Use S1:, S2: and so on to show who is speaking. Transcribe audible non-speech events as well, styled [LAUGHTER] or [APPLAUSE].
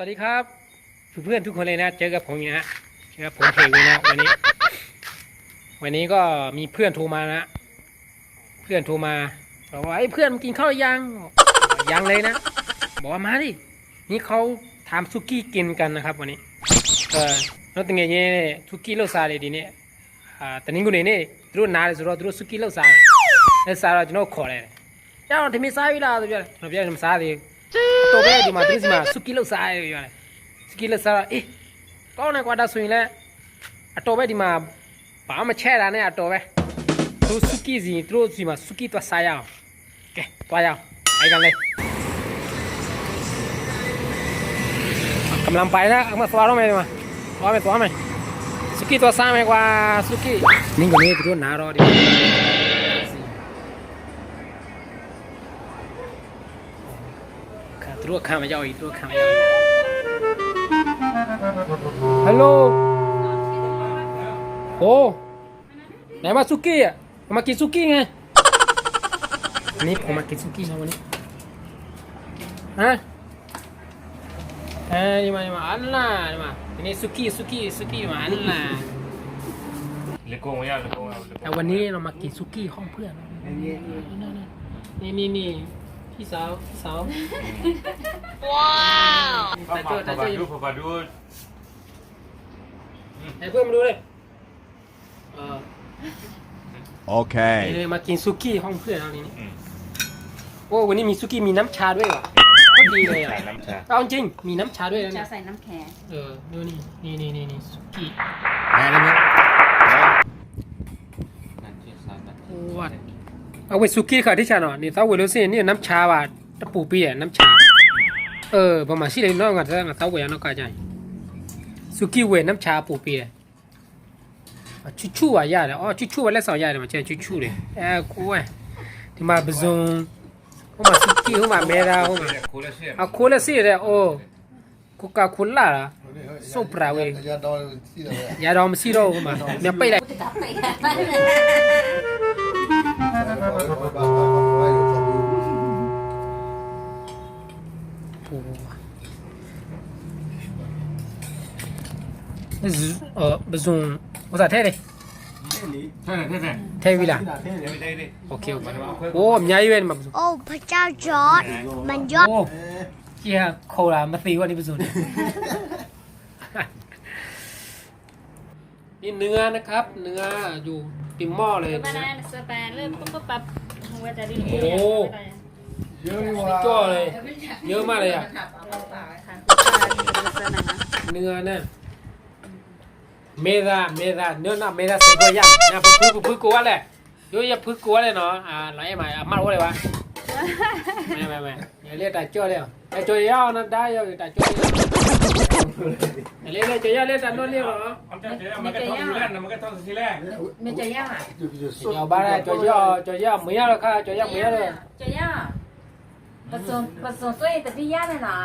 S1: วัสดีครับ เพื่อนๆทุกคนเลยนะ เจอกับผมนะฮะครับผมเควินะวันนี้ วันนี้ก็มีเพื่อนโทรมานะ เพื่อนโทรมาบอกว่าไอ้เพื่อนกินข้าวยังยังเลยนะ บอกว่ามาดินี่เขาทำซุกี้กินกันนะครับ วันนี้เออนอกจากงี้ซุกี้เล่าซาเลยดีเนี่ยอ่าแต่นี่กูเนี่ยรู้นาเลยสุดรอดรู้ซุกี้เล่าซาเล่าซาเราจะโน้ขอเลยเจ้าที่มีซาวิลาตัวเจ้าเราเจ้าที่มีซาดี တော်ပဲဒီမှာသူစီမှာစုကီလောက်စားရရတယ်စုကီလောက်စားတော့အေးကောင်းတယ်ကွာဒါဆိုရင်လည်းအတော်ပဲဒီမှာဘာမှချဲ့တာနဲ့အတော်ပဲသူစုကီစီသူတို့စီမှာစုကီသွားစားရအောင်ကဲသွားရအောင်အဲ့ကန်လေးกำลังไปนะเอามาသွားတော့မယ်ဒီမှာသွားမယ်သွားမယ်စုကီသွားစားမယ်ကွာစုကီနင်းကနေသူတို့နားတော့ဒီသူတို့ခံမရောက်ကြီးသူတို့ခံမရောက်ကြီးဟယ်လိုโอ้ไหนมาซุกี้อ่ะผมมากินซุกี้ไงวันนี้ผมมากินซุ กี้นะวันนี้ฮะเอ้ยมามาอันน่ะมาทีนี้ซุกี้ซุกี้ซุกี้มาอันน่ะ
S2: เลโก้ไม่ยากเลโก้ไม่ยากเลโก้
S1: แต่วันนี้เรามากินซุกี้ห้องเพื่อนนี่นี่นี่ พี่สาวพี่สาวว้าว
S2: พอ
S1: แต่เจอแต่
S2: พอ
S1: เจ
S2: ดู
S1: อ
S2: พอดู
S1: ให้เพื่อนมาดูเลยเออ
S3: Okay.
S1: นี่เลยมากินซุกี้ห้องเพื่อนเรานี่นี่
S2: อืม
S1: โอ้วันนี้มีซุกี้มีน้ำชาด้วยเหรอก็ดีเลยอะ
S2: ใส่น้ำชา
S1: เอาจริงมีน้ำชาด้วยนะ
S4: จะ
S1: เนี่ย
S4: ใส่น้ำแข็ง
S1: เออดูนี่นี่นี่นี่นี่ซุกี้
S2: อะไรเนี่ย
S1: โอ้วัด เอาไปซุกี้ค่ะที่ชาเนาะนี่ถ้าเวลสินี่น้ำชาว่ะตะปูปีอ่ะน้ำชาเออประมาณสิเลยเนาะกันถ้าถ้าเวลเนาะก็ใจซุกี้เวน้ำชาปูปีเลยချူချူပါရတယ်။အော်ချူချူပါလက်ဆောင်ရတယ်မှာကျန်ချူချူတယ်။အဲကိုယ်ဒီမှာပဇွန်ဟိုမှာစကီဟိုမှာမဲတာဟိုမှာ
S2: โคเลเซียน
S1: အခိုးလက်စီရဲအိုကိုကာကိုလာလားစုပ်ပရာဝေး
S5: ရတော့စီးတယ်
S1: ရတော့မရှိတော့ဘူးမှာမြပိတ်လိုက် ở ờ, dùng có giả thế đi thế vì là ok ok. Ô nhảy lên mà ô
S6: phải trao chó mình gió kia khâu là mất tiêu quá đi dùng. [LAUGHS] นี่
S1: เนื้อนะครับ เนื้ออยู่ติมหม้อเลย
S4: นะ
S1: โอ้
S5: เยอะ
S1: เลยเยอะมากเลยอ่ะเนื้อเนี่ย
S2: မေသာမေသာနော်နော်မေ
S4: သာစေကိုရနာဖူဖူဖူကိုလဲရိုးရဖူကိုလဲနော်အာလိုက်မှာအမောက်လဲပါမဲမဲမဲရလေတာကြော့လဲ
S1: အကြော်ရ
S5: အောင်နော်ဒါရောက်တာကြော့လဲလေလေကြော်ရလေတာနော်
S1: လေ
S5: ပါအော
S1: င်ကြော်ရမကထောင်းလဲနမကထောင်းစီလဲမကြော်ရမှာ
S2: ကြော်ပါလားကြော်
S1: ရကြော်ရမရတော့ခါကြော်
S5: ရမရတော့ကြော်ရပ
S1: စုံပစုံဆိုရင်တတိရမယ်နော်